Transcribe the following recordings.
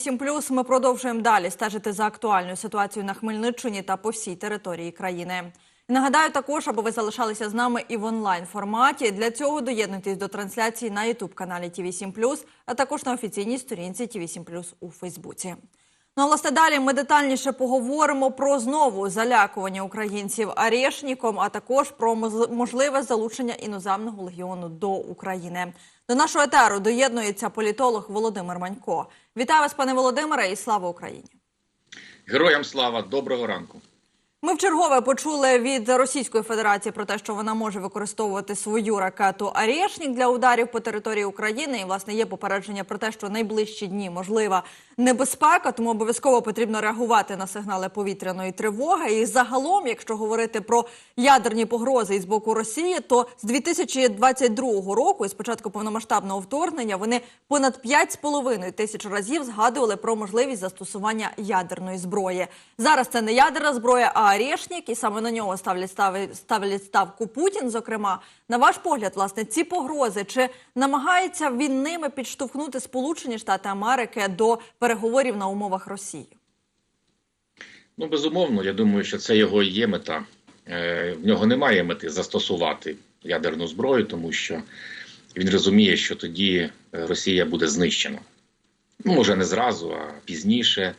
Сім плюс ми продовжуємо далі стежити за актуальною ситуацією на Хмельниччині та по всій території країни. Нагадаю також, аби ви залишалися з нами і в онлайн форматі. Для цього доєднуйтесь до трансляції на Ютуб каналі ТВ 7 а також на офіційній сторінці ТВ 7 у Фейсбуці. Ну, а власне, далі ми детальніше поговоримо про знову залякування українців арешніком, а також про можливе залучення іноземного легіону до України. До нашого етеру доєднується політолог Володимир Манько. Вітаю вас, пане Володимире, і слава Україні! Героям слава, доброго ранку. Ми вчергове почули від Російської Федерації про те, що вона може використовувати свою ракету «Арєшнік» для ударів по території України. І власне є попередження про те, що найближчі дні можлива небезпека, тому обов'язково потрібно реагувати на сигнали повітряної тривоги. І загалом, якщо говорити про ядерні погрози із боку Росії, то з 2022 року, із початку повномасштабного вторгнення, вони понад 5,5 тисяч разів згадували про можливість застосування ядерної зброї. Зараз це не ядерна зброя, а Арешнік, і саме на нього ставлять ставлять, ставлять ставку Путін. Зокрема, на ваш погляд, власне, ці погрози чи намагається він ними підштовхнути Сполучені Штати Америки до переговорів на умовах Росії? Ну, безумовно, я думаю, що це його є мета. Е, В нього немає мети застосувати ядерну зброю, тому що він розуміє, що тоді Росія буде знищена. Ну, може, не зразу, а пізніше.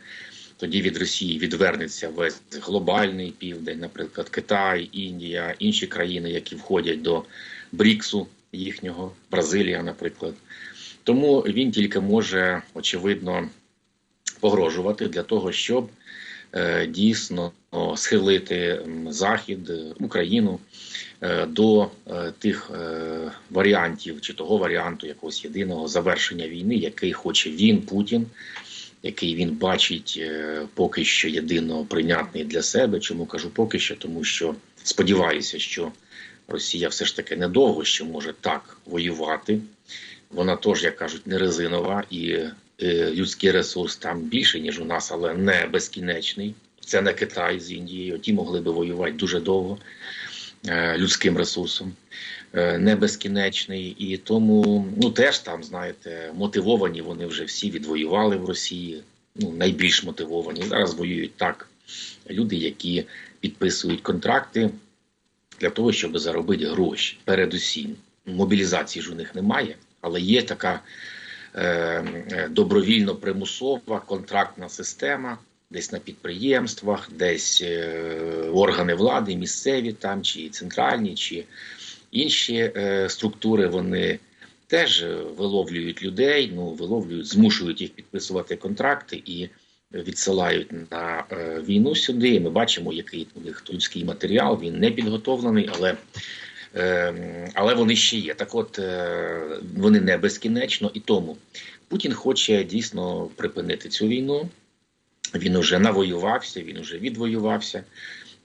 Тоді від Росії відвернеться весь глобальний південь, наприклад, Китай, Індія, інші країни, які входять до Бріксу їхнього, Бразилія, наприклад. Тому він тільки може, очевидно, погрожувати для того, щоб е, дійсно схилити Захід, е, Україну е, до е, тих е, варіантів чи того варіанту якогось єдиного завершення війни, який хоче він, Путін, який він бачить е, поки що єдино прийнятний для себе. Чому кажу поки що? Тому що сподіваюся, що Росія все ж таки недовго ще може так воювати. Вона теж, як кажуть, не резинова і е, людський ресурс там більше, ніж у нас, але не безкінечний. Це не Китай з Індією. Ті могли би воювати дуже довго е, людським ресурсом, не безкінечний. І тому ну теж там, знаєте, мотивовані вони вже всі відвоювали в Росії. Ну, найбільш мотивовані. Зараз воюють так люди, які підписують контракти для того, щоб заробити гроші. Передусім, мобілізації ж у них немає, але є така е, е, добровільно примусова контрактна система. Десь на підприємствах, десь е, органи влади, місцеві там, чи центральні, чи інші е, структури, вони теж виловлюють людей, ну виловлюють, змушують їх підписувати контракти і відсилають на е, війну сюди. Ми бачимо, який у них людський матеріал. Він не підготовлений, але, е, але вони ще є. Так, от е, вони не безкінечно, і тому Путін хоче дійсно припинити цю війну. Він уже навоювався, він уже відвоювався.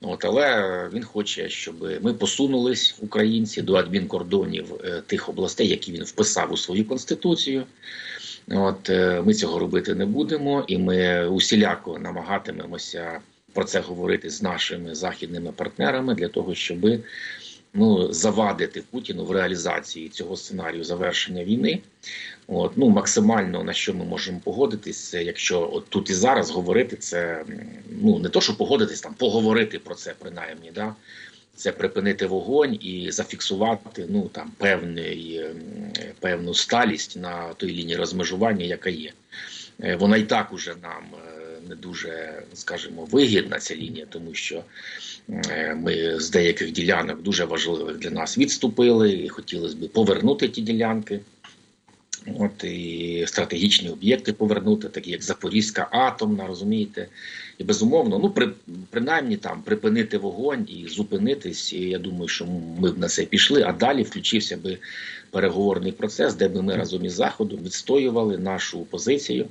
От, але він хоче, щоб ми посунулись, українці, до адмінкордонів е, тих областей, які він вписав у свою конституцію. От е, ми цього робити не будемо, і ми усіляко намагатимемося про це говорити з нашими західними партнерами для того, щоб ну завадити Путіну в реалізації цього сценарію завершення війни. От ну максимально на що ми можемо погодитись, якщо от тут і зараз говорити, це ну не то, що погодитись там, поговорити про це принаймні, да. Це припинити вогонь і зафіксувати ну там певний, ем, певну сталість на той лінії розмежування, яка є. Е, Вона і так уже нам е, не дуже, скажімо, вигідна ця лінія, тому що е, ми з деяких ділянок дуже важливих для нас відступили і хотілося б повернути ті ділянки. От і стратегічні об'єкти повернути, такі як Запорізька атомна, розумієте, і безумовно, ну при принаймні там припинити вогонь і зупинитись. І я думаю, що ми б на це пішли. А далі включився би переговорний процес, де би ми разом із заходом відстоювали нашу позицію.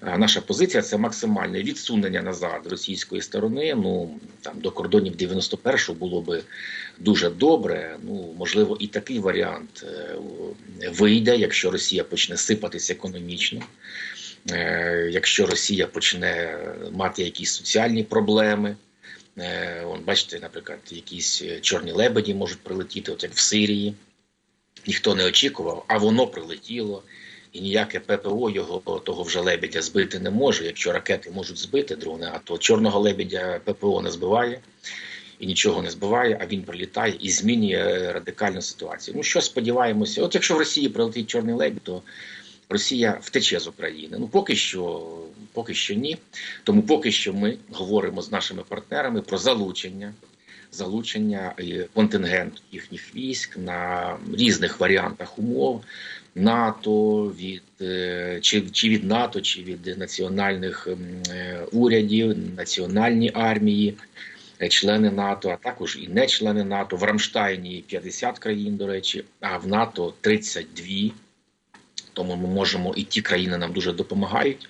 А Наша позиція це максимальне відсунення назад російської сторони. Ну там до кордонів 91-го було би дуже добре. Ну можливо, і такий варіант е, вийде, якщо Росія почне сипатися економічно. Е, Якщо Росія почне мати якісь соціальні проблеми, Е, Вон, бачите, наприклад, якісь чорні лебеді можуть прилетіти, от як в Сирії. Ніхто не очікував, а воно прилетіло. І ніяке ППО його того вже лебедя збити не може. Якщо ракети можуть збити дрони, а то чорного лебедя ППО не збиває і нічого не збиває, а він прилітає і змінює радикальну ситуацію. Ну що сподіваємося, от якщо в Росії прилетить чорний лебідь, то Росія втече з України. Ну поки що, поки що ні. Тому поки що ми говоримо з нашими партнерами про залучення. Залучення е, контингенту їхніх військ на різних варіантах умов НАТО від е, чи, чи від НАТО, чи від національних е, урядів, національні армії, е, члени НАТО, а також і не члени НАТО. В Рамштайні 50 країн, до речі, а в НАТО 32. Тому ми можемо і ті країни нам дуже допомагають.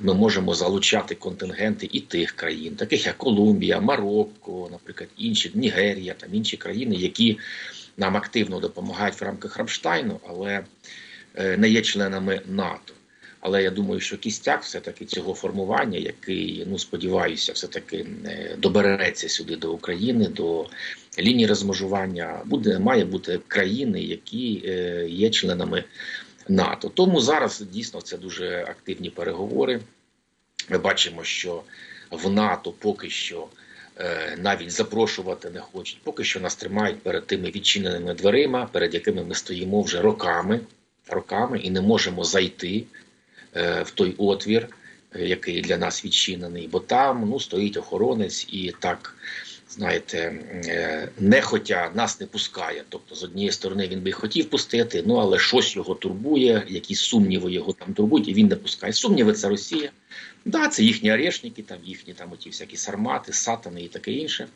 Ми можемо залучати контингенти і тих країн, таких як Колумбія, Марокко, наприклад, інші Нігерія, там інші країни, які нам активно допомагають в рамках Рамштайну, але не є членами НАТО. Але я думаю, що кістяк все-таки цього формування, який, ну сподіваюся, все-таки е, добереться сюди до України, до лінії розмежування, буде має бути країни, які е, є членами НАТО. Тому зараз дійсно це дуже активні переговори. Ми бачимо, що в НАТО поки що е, навіть запрошувати не хочуть, поки що нас тримають перед тими відчиненими дверима, перед якими ми стоїмо вже роками, роками і не можемо зайти е, в той отвір, е, який для нас відчинений, бо там ну, стоїть охоронець і так. Знаєте, е, нехотя нас не пускає. Тобто, з однієї сторони він би хотів пустити, ну але щось його турбує, якісь сумніви його там турбують, і він не пускає. Сумніви це Росія. Да, це їхні орешники, там їхні там оті всякі сармати, сатани і таке інше.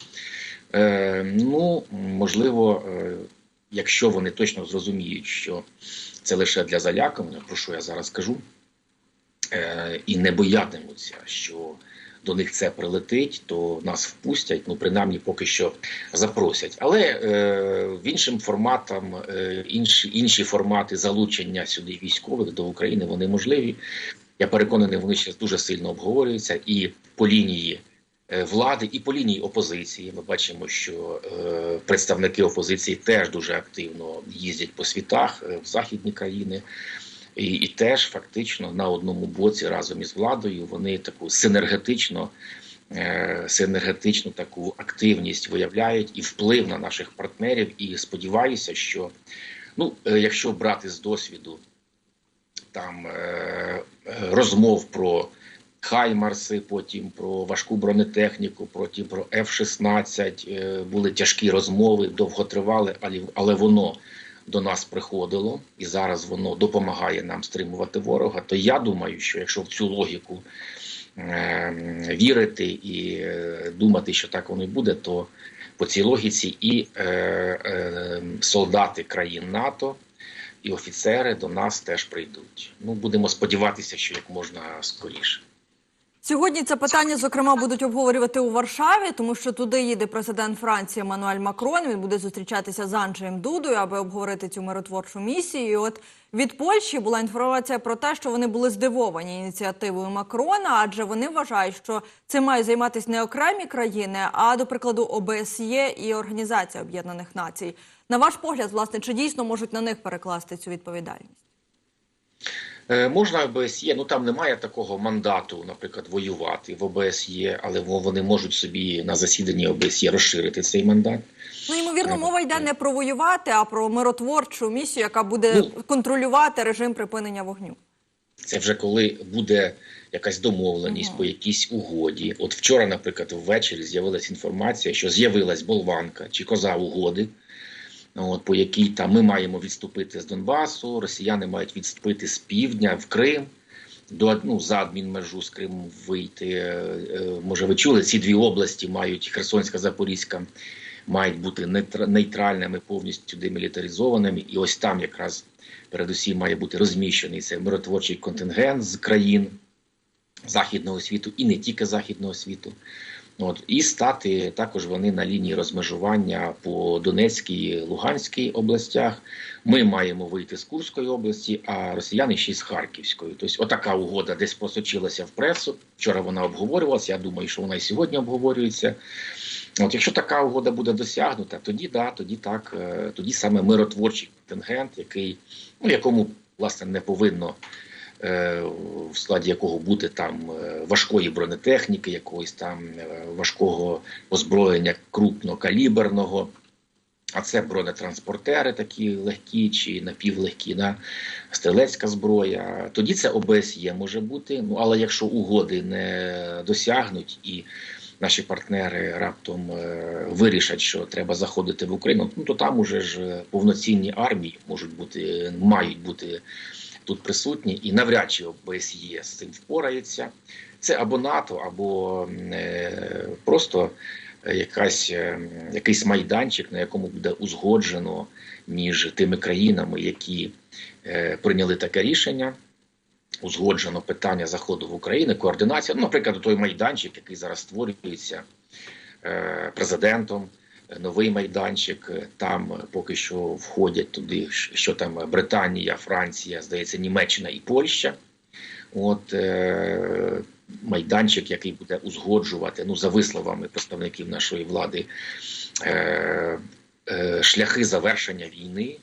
Е, ну, можливо, якщо вони точно зрозуміють, що це лише для залякування, про що я зараз кажу, е, і не боятимуться, що до них це прилетить, то нас впустять, ну принаймні поки що запросять. Але е, в іншим форматам, е, інші, інші формати залучення сюди військових до України вони можливі. Я переконаний, вони ще дуже сильно обговорюються і по лінії влади, і по лінії опозиції. Ми бачимо, що е, представники опозиції теж дуже активно їздять по світах е, в західні країни. І, і теж фактично на одному боці разом із владою вони таку синергетично, е, синергетичну таку активність виявляють і вплив на наших партнерів. І сподіваюся, що ну, е, якщо брати з досвіду там е, е, розмов про Хаймарси, потім про важку бронетехніку, потім про F-16, е, були тяжкі розмови, довго тривали, але, воно до нас приходило, і зараз воно допомагає нам стримувати ворога. То я думаю, що якщо в цю логіку е, вірити і е, думати, що так воно і буде, то по цій логіці і е, е, солдати країн НАТО і офіцери до нас теж прийдуть. Ну будемо сподіватися, що як можна скоріше. Сьогодні це питання, зокрема, будуть обговорювати у Варшаві, тому що туди їде президент Франції Еммануель Макрон. Він буде зустрічатися з Анджеєм Дудою, аби обговорити цю миротворчу місію. І От від Польщі була інформація про те, що вони були здивовані ініціативою Макрона, адже вони вважають, що цим мають займатися не окремі країни, а до прикладу ОБСЄ і Організація Об'єднаних Націй. На ваш погляд, власне, чи дійсно можуть на них перекласти цю відповідальність? Е, Можна ОБСЄ, ну там немає такого мандату, наприклад, воювати в ОБСЄ, але вони можуть собі на засіданні ОБСЄ розширити цей мандат. Ну, ймовірно, мова йде не про воювати, а про миротворчу місію, яка буде Ну, контролювати режим припинення вогню. Це вже коли буде якась домовленість Ага. по якійсь угоді. От вчора, наприклад, ввечері з'явилася інформація, що з'явилась болванка чи коза угоди, от, по якій там ми маємо відступити з Донбасу, росіяни мають відступити з півдня в Крим. До ну, за адмінмежу з Криму вийти. Е, е, Може, ви чули, ці дві області мають Херсонська, Запорізька, мають бути нейтра- нейтральними, повністю демілітаризованими. І ось там якраз передусім має бути розміщений цей миротворчий контингент з країн західного світу і не тільки західного світу. От і стати також вони на лінії розмежування по Донецькій Луганській областях. Ми маємо вийти з Курської області, а росіяни ще з Харківської. Тобто, отака угода десь просочилася в пресу. Вчора вона обговорювалася. Я думаю, що вона і сьогодні обговорюється. От якщо така угода буде досягнута, тоді да, тоді так, е, тоді саме миротворчий контингент, який ну якому власне не повинно. Е, В складі якого бути там е, важкої бронетехніки, якогось там е, важкого озброєння крупнокаліберного, а це бронетранспортери такі легкі чи напівлегкі, да? стрілецька зброя. Тоді це ОБСЄ може бути. Ну але якщо угоди не досягнуть і наші партнери раптом вирішать, що треба заходити в Україну, ну то там уже ж повноцінні армії можуть бути, мають бути тут присутні, і навряд чи ОБСЄ з цим впорається. Це або НАТО, або е, просто якась, е, якийсь майданчик, на якому буде узгоджено між тими країнами, які е, прийняли таке рішення. Узгоджено питання заходу в Україну, координація. Ну, наприклад, той майданчик, який зараз створюється е, президентом, е, новий майданчик. е, Там е, поки що входять туди, що там Британія, Франція, здається, Німеччина і Польща. От е, майданчик, який буде узгоджувати, ну за висловами представників нашої влади, е, е, шляхи завершення війни.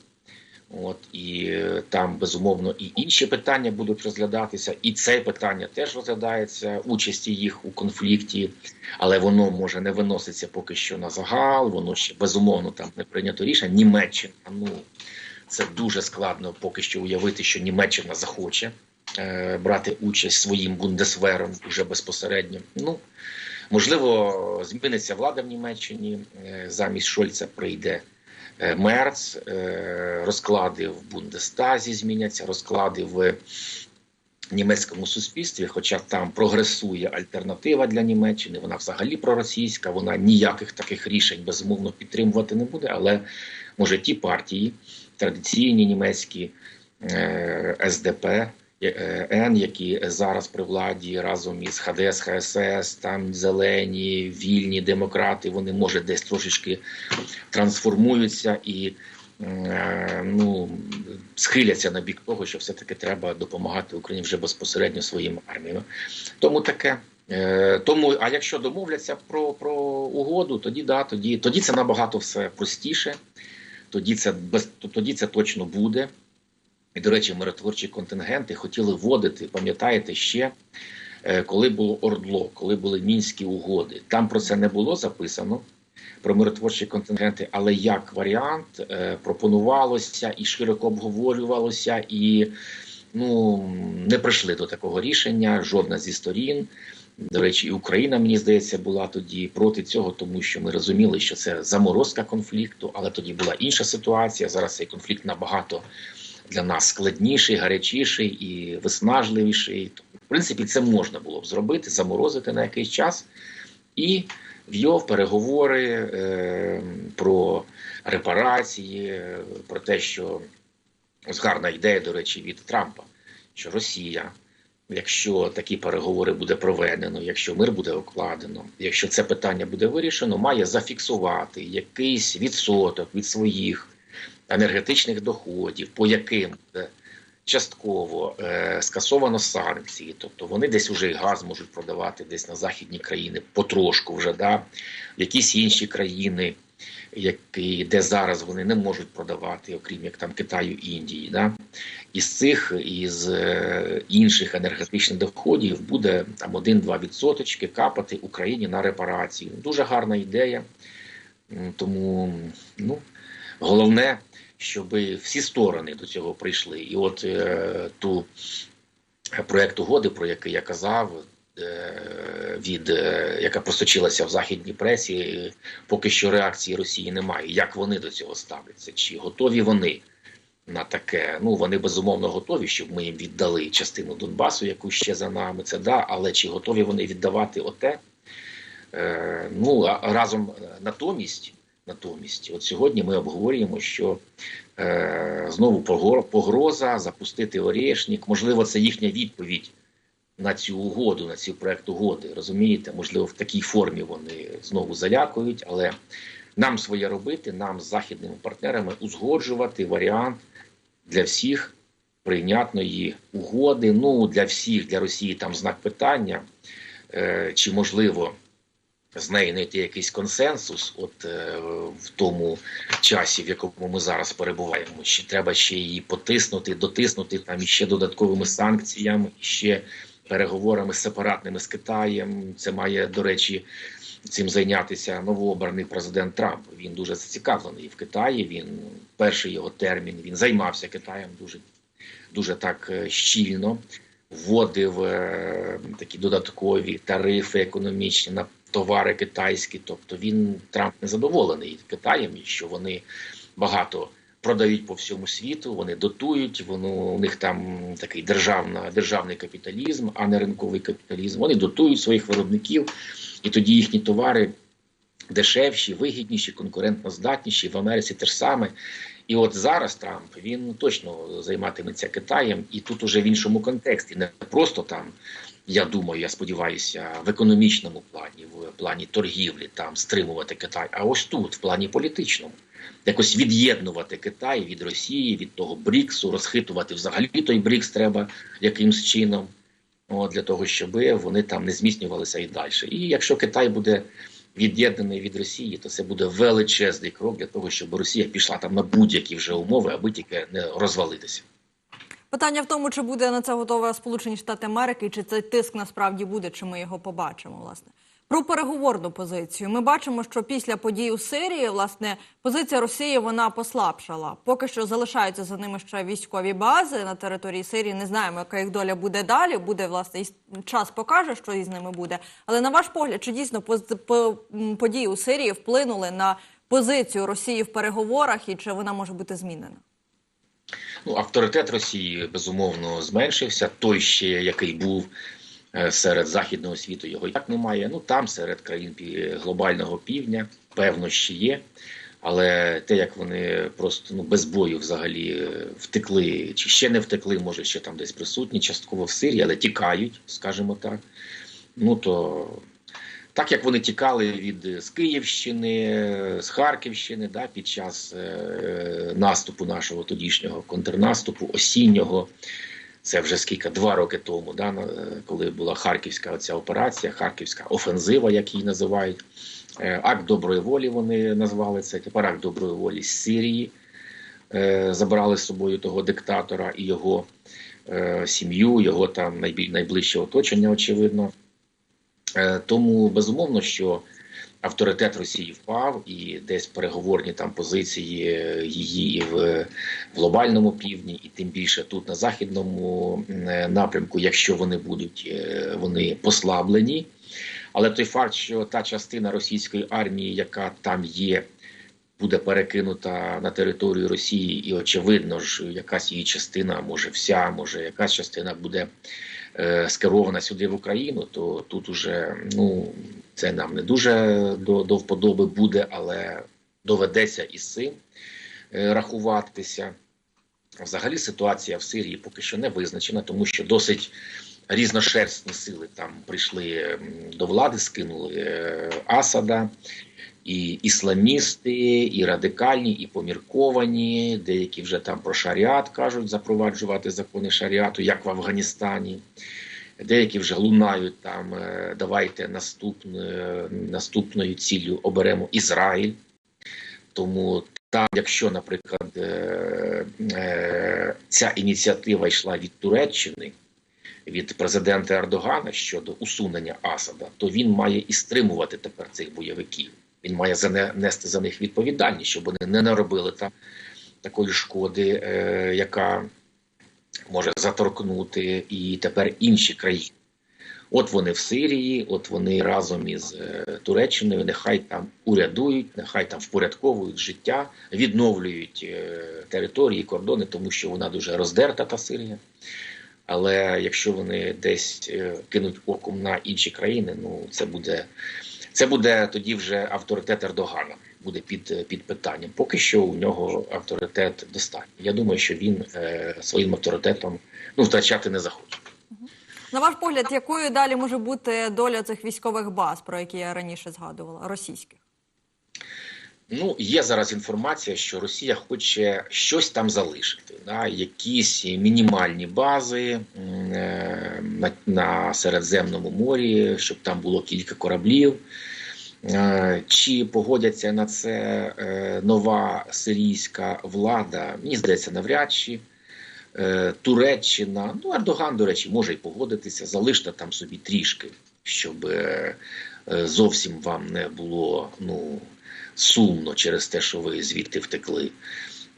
От і е, там безумовно і інші питання будуть розглядатися, і це питання теж розглядається участі їх у конфлікті, але воно може не виноситься поки що на загал. Воно ще безумовно там не прийнято рішення. Німеччина ну це дуже складно поки що уявити, що Німеччина захоче е, брати участь своїм бундесвером уже безпосередньо. Ну можливо, зміниться влада в Німеччині. е, Замість Шольца прийде Мерц, е, розклади в Бундестазі зміняться, розклади в німецькому суспільстві, хоча там прогресує альтернатива для Німеччини, вона взагалі проросійська, вона ніяких таких рішень безумовно підтримувати не буде. Але може ті партії, традиційні німецькі е, СДП, е, Н, які зараз при владі разом із ХДС, ХСС, там зелені, вільні демократи, вони може десь трошечки трансформуються і е, ну, схиляться на бік того, що все-таки треба допомагати Україні вже безпосередньо своїм арміям. Тому таке. Е, Тому, а якщо домовляться про, про угоду, тоді да, тоді, тоді це набагато все простіше. Тоді це без тоді це точно буде. І, до речі, миротворчі контингенти хотіли вводити, пам'ятаєте, ще е, коли було Ордло, коли були мінські угоди. Там про це не було записано про миротворчі контингенти, але як варіант е, пропонувалося і широко обговорювалося, і ну не прийшли до такого рішення. Жодна зі сторін. До речі, і Україна, мені здається, була тоді проти цього, тому що ми розуміли, що це заморозка конфлікту, але тоді була інша ситуація. Зараз цей конфлікт набагато для нас складніший, гарячіший і виснажливіший. В принципі, це можна було б зробити, заморозити на якийсь час і в'йов переговори е, про репарації, про те, що ось гарна ідея, до речі, від Трампа, що Росія, якщо такі переговори буде проведено, якщо мир буде укладено, якщо це питання буде вирішено, має зафіксувати якийсь відсоток від своїх енергетичних доходів, по яким частково е, скасовано санкції, тобто вони десь уже і газ можуть продавати десь на західні країни потрошку вже да якісь інші країни, які де зараз вони не можуть продавати, окрім як там Китаю Індії. Да? Із цих із е, інших енергетичних доходів буде там 1-2 відсоточки капати Україні на репарацію. Дуже гарна ідея. Тому ну головне, щоб всі сторони до цього прийшли. І от е, ту проект угоди, про який я казав, е, від е, яка просочилася в західній пресі, е, поки що реакції Росії немає. Як вони до цього ставляться? Чи готові вони? На таке, ну вони безумовно готові, щоб ми їм віддали частину Донбасу, яку ще за нами це да. Але чи готові вони віддавати оте? Е, ну а разом е, натомість, натомість, от сьогодні ми обговорюємо, що е, знову погро- погроза запустити Орєшнік. Можливо, це їхня відповідь на цю угоду, на цей проект угоди. Розумієте, можливо, в такій формі вони знову залякують, але нам своє робити, нам з західними партнерами узгоджувати варіант для всіх прийнятної угоди. Ну для всіх, для Росії там знак питання, е, чи можливо з нею знайти якийсь консенсус, от е, в тому часі, в якому ми зараз перебуваємо, чи треба ще її потиснути, дотиснути там іще додатковими санкціями, ще переговорами сепаратними з Китаєм. Це має до речі. Цим зайнятися новообраний президент Трамп. Він дуже зацікавлений в Китаї. Він перший його термін він займався Китаєм дуже дуже так е, щільно, вводив е, такі додаткові тарифи економічні на товари китайські. Тобто він Трамп не задоволений Китаєм, і що вони багато продають по всьому світу. Вони дотують. Воно у них там такий державна, державний капіталізм, а не ринковий капіталізм. Вони дотують своїх виробників, і тоді їхні товари дешевші, вигідніші, конкурентно здатніші. В Америці те ж саме. І от зараз Трамп він точно займатиметься Китаєм, і тут уже в іншому контексті, не просто там. Я думаю, я сподіваюся, в економічному плані, в плані торгівлі, там стримувати Китай. А ось тут, в плані політичному, якось від'єднувати Китай від Росії, від того Бріксу, розхитувати взагалі той Брікс треба якимсь чином, о, для того, щоб вони там не зміцнювалися і далі. І якщо Китай буде від'єднаний від Росії, то це буде величезний крок для того, щоб Росія пішла там на будь-які вже умови, аби тільки не розвалитися. Питання в тому, чи буде на це готова Сполучені Штати Америки, чи цей тиск насправді буде, чи ми його побачимо, власне. Про переговорну позицію ми бачимо, що після подій у Сирії власне позиція Росії вона послабшала. Поки що залишаються за ними ще військові бази на території Сирії. Не знаємо, яка їх доля буде далі. Буде власне час покаже, що із ними буде. Але на ваш погляд, чи дійсно події у Сирії вплинули на позицію Росії в переговорах, і чи вона може бути змінена? Ну, авторитет Росії безумовно зменшився. Той ще який був серед західного світу, його як немає. Ну там серед країн глобального півдня, певно, ще є. Але те, як вони просто ну без бою взагалі втекли, чи ще не втекли, може ще там десь присутні, частково в Сирії, але тікають, скажімо так. Ну то так як вони тікали від з Київщини, з Харківщини, да, під час е, наступу нашого тодішнього контрнаступу, осіннього. Це вже скільки два роки тому, да, коли була харківська оця операція, харківська офензива, як її називають. Акт доброї волі вони назвали це. Тепер акт доброї волі з Сирії. Забрали з собою того диктатора і його сім'ю, його там найближче оточення, очевидно. Тому безумовно, що авторитет Росії впав, і десь переговорні там позиції її і в глобальному півдні, і тим більше тут на західному напрямку, якщо вони будуть вони послаблені. Але той факт, що та частина російської армії, яка там є, буде перекинута на територію Росії, і очевидно ж, якась її частина, може вся, може якась частина буде е, скерована сюди в Україну, то тут уже ну це нам не дуже до, до вподоби буде, але доведеться із цим е, рахуватися. Взагалі ситуація в Сирії поки що не визначена, тому що досить різношерстні сили там прийшли до влади, скинули е, Асада, і ісламісти, і радикальні, і помірковані. Деякі вже там про шаріат кажуть запроваджувати закони шаріату, як в Афганістані. Деякі вже лунають там. Давайте наступною, наступною ціллю оберемо Ізраїль. Тому там, якщо, наприклад, ця ініціатива йшла від Туреччини, від президента Ердогана щодо усунення Асада, то він має і стримувати тепер цих бойовиків. Він має занести за них відповідальність, щоб вони не наробили там такої шкоди, е, яка може заторкнути і тепер інші країни. От вони в Сирії, от вони разом із е, Туреччиною, нехай там урядують, нехай там впорядковують життя, відновлюють е, території, кордони, тому що вона дуже роздерта, та Сирія. Але якщо вони десь кинуть оком на інші країни, ну це буде це буде тоді вже авторитет Ердогана, буде під під питанням. Поки що у нього авторитет достатньо. Я думаю, що він е, своїм авторитетом ну втрачати не захоче. На ваш погляд, якою далі може бути доля цих військових баз, про які я раніше згадувала, російських? Ну, є зараз інформація, що Росія хоче щось там залишити, да, якісь мінімальні бази е, на, на Середземному морі, щоб там було кілька кораблів. Е, Чи погодяться на це е, нова сирійська влада? Мені здається, навряд чи. Е, Туреччина, ну Ердоган, до речі, може й погодитися, залиште там собі трішки, щоб е, зовсім вам не було ну, сумно через те, що ви звідти втекли.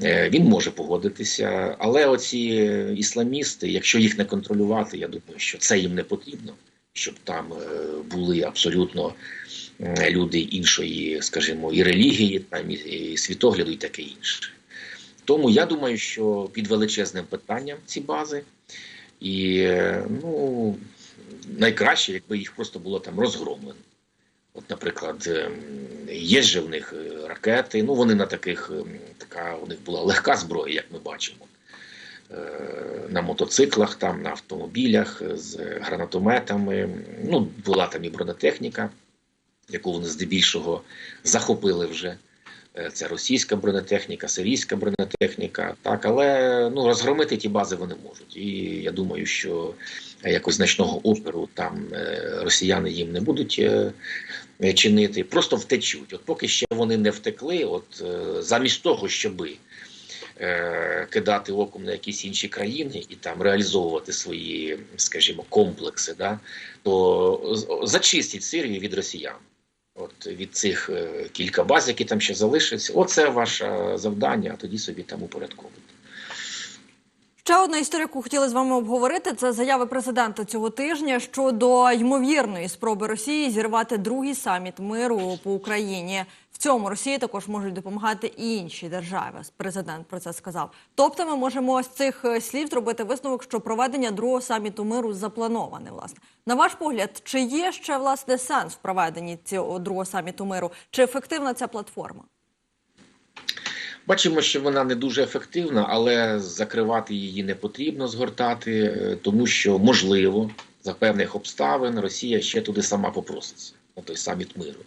Е, Він може погодитися, але оці ісламісти, якщо їх не контролювати, я думаю, що це їм не потрібно, щоб там е, були абсолютно люди іншої, скажімо, і релігії, там і, і світогляду, і таке інше. Тому я думаю, що під величезним питанням ці бази, і е, ну найкраще, якби їх просто було там розгромлено. От, наприклад, ем, є же в них е, ракети. Ну вони на таких ем, така у них була легка зброя, як ми бачимо. Е, На мотоциклах, там, на автомобілях е, з гранатометами. Ну, була там і бронетехніка, яку вони здебільшого захопили вже. Е, Це російська бронетехніка, сирійська бронетехніка. Так, але ну розгромити ті бази вони можуть. І я думаю, що якось значного опору там е, росіяни їм не будуть е, чинити, просто втечуть. От поки ще вони не втекли, от замість того, щоби кидати оком на якісь інші країни і там реалізовувати свої, скажімо, комплекси, да, то зачистіть Сирію від росіян. От від цих е, кілька баз, які там ще залишаться, оце ваше завдання, а тоді собі там упорядковуйте. Ще одна історія, яку хотіли з вами обговорити, це заяви президента цього тижня щодо ймовірної спроби Росії зірвати другий саміт миру по Україні. В цьому Росії також можуть допомагати і інші держави. Президент про це сказав. Тобто, ми можемо з цих е, слів зробити висновок, що проведення другого саміту миру заплановане. Власне, на ваш погляд, чи є ще власне сенс в проведенні цього другого саміту миру? Чи ефективна ця платформа? Бачимо, що вона не дуже ефективна, але закривати її не потрібно згортати, е, тому що можливо за певних обставин Росія ще туди сама попроситься на той саміт миру.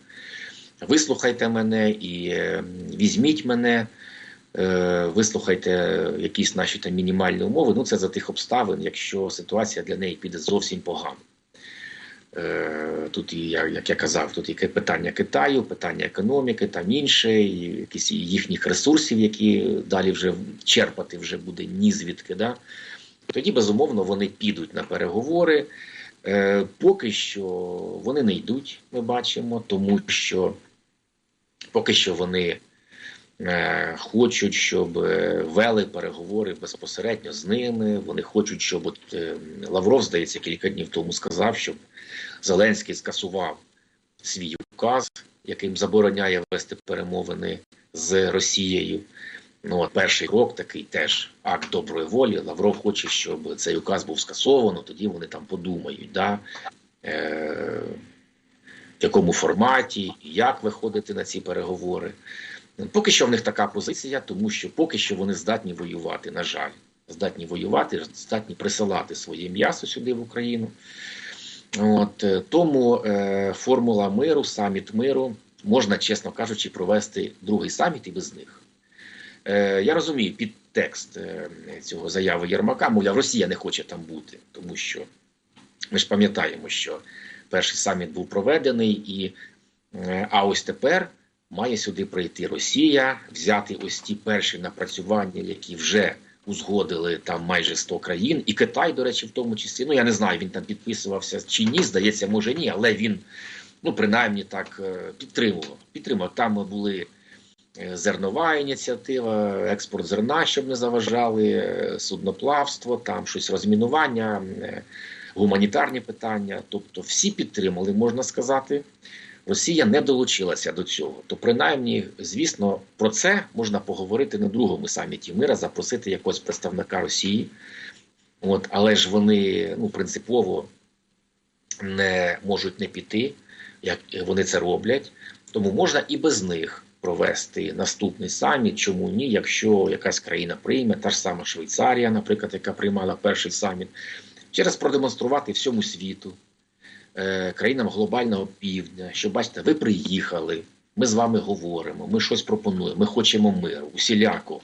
Вислухайте мене і е, візьміть мене, е, вислухайте якісь наші там мінімальні умови. Ну це за тих обставин, якщо ситуація для неї піде зовсім погано. Е, Тут, як я казав, тут і питання Китаю, питання економіки, там інше, якісь їхніх ресурсів, які далі вже черпати вже буде ні звідки. Да? Тоді, безумовно, вони підуть на переговори. Е, Поки що вони не йдуть, ми бачимо, тому що поки що вони хочуть, щоб е, вели переговори безпосередньо з ними. Вони хочуть, щоб от, е, Лавров, здається, кілька днів тому сказав, щоб Зеленський скасував свій указ, яким забороняє вести перемовини з Росією. Ну, от перший крок такий теж акт доброї волі. Лавров хоче, щоб цей указ був скасовано, тоді вони там подумають, да, е, в якому форматі, як виходити на ці переговори. Поки що в них така позиція, тому що поки що вони здатні воювати, на жаль, здатні воювати, здатні присилати своє м'ясо сюди в Україну. От е, тому е, формула миру, саміт миру можна, чесно кажучи, провести другий саміт і без них. Е, я розумію підтекст е, цього заяви Єрмака, мовляв, Росія не хоче там бути, тому що ми ж пам'ятаємо, що перший саміт був проведений, і е, а ось тепер має сюди прийти Росія, взяти ось ті перші напрацювання, які вже узгодили там майже 100 країн, і Китай, до речі, в тому числі. Ну я не знаю, він там підписувався чи ні, здається, може ні, але він ну принаймні так е, підтримував. Підтримував. Там були е, зернова ініціатива, експорт зерна, щоб не заважали, е, судноплавство, там щось розмінування, гуманітарні питання. Тобто, всі підтримали, можна сказати. Росія не долучилася до цього. То, принаймні, звісно, про це можна поговорити на другому саміті мира, запросити якогось представника Росії. От, але ж вони ну, принципово не можуть не піти, як вони це роблять. Тому можна і без них провести наступний саміт. Чому ні? Якщо якась країна прийме, та ж сама Швейцарія, наприклад, яка приймала перший саміт, через продемонструвати всьому світу, країнам глобального півдня, що бачите, ви приїхали, ми з вами говоримо, ми щось пропонуємо, ми хочемо миру, усіляко,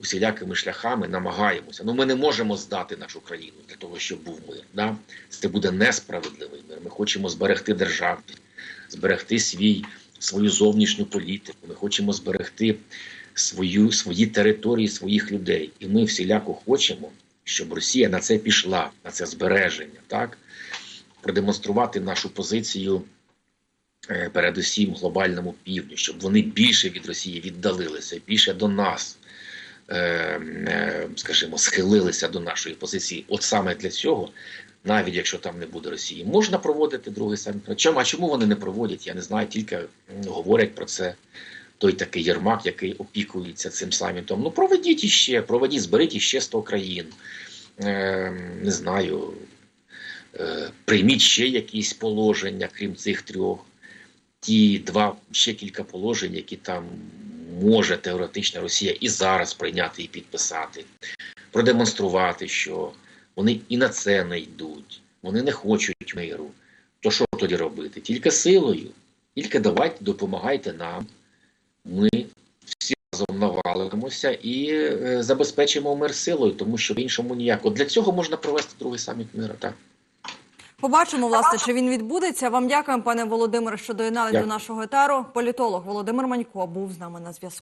усілякими шляхами намагаємося. Ну ми не можемо здати нашу країну для того, щоб був мир. Да? Це буде несправедливий мир. Ми хочемо зберегти державність, зберегти свій, свою зовнішню політику. Ми хочемо зберегти свою, свої території, своїх людей. І ми всіляко хочемо, щоб Росія на це пішла, на це збереження, так? Продемонструвати нашу позицію е, передусім глобальному півдню, щоб вони більше від Росії віддалилися, більше до нас, е, е, скажімо, схилилися до нашої позиції. От саме для цього, навіть якщо там не буде Росії, можна проводити другий саміт. Чому, а чому вони не проводять? Я не знаю, тільки говорять про це. Той такий Єрмак, який опікується цим самітом. Ну проведіть іще, проведіть, зберіть іще 100 країн. Е, не знаю, прийміть ще якісь положення, крім цих трьох. Ті два ще кілька положень, які там може теоретично Росія і зараз прийняти і підписати, продемонструвати, що вони і на це не йдуть, вони не хочуть миру. То що тоді робити? Тільки силою, тільки давайте допомагайте нам. Ми всі разом навалимося і е, забезпечимо мир силою, тому що по-іншому ніяк. От для цього можна провести другий саміт миру. Так. Побачимо, власне, чи він відбудеться. Вам дякуємо, пане Володимире, що доєднали до нашого етару. Політолог Володимир Манько був з нами на зв'язку.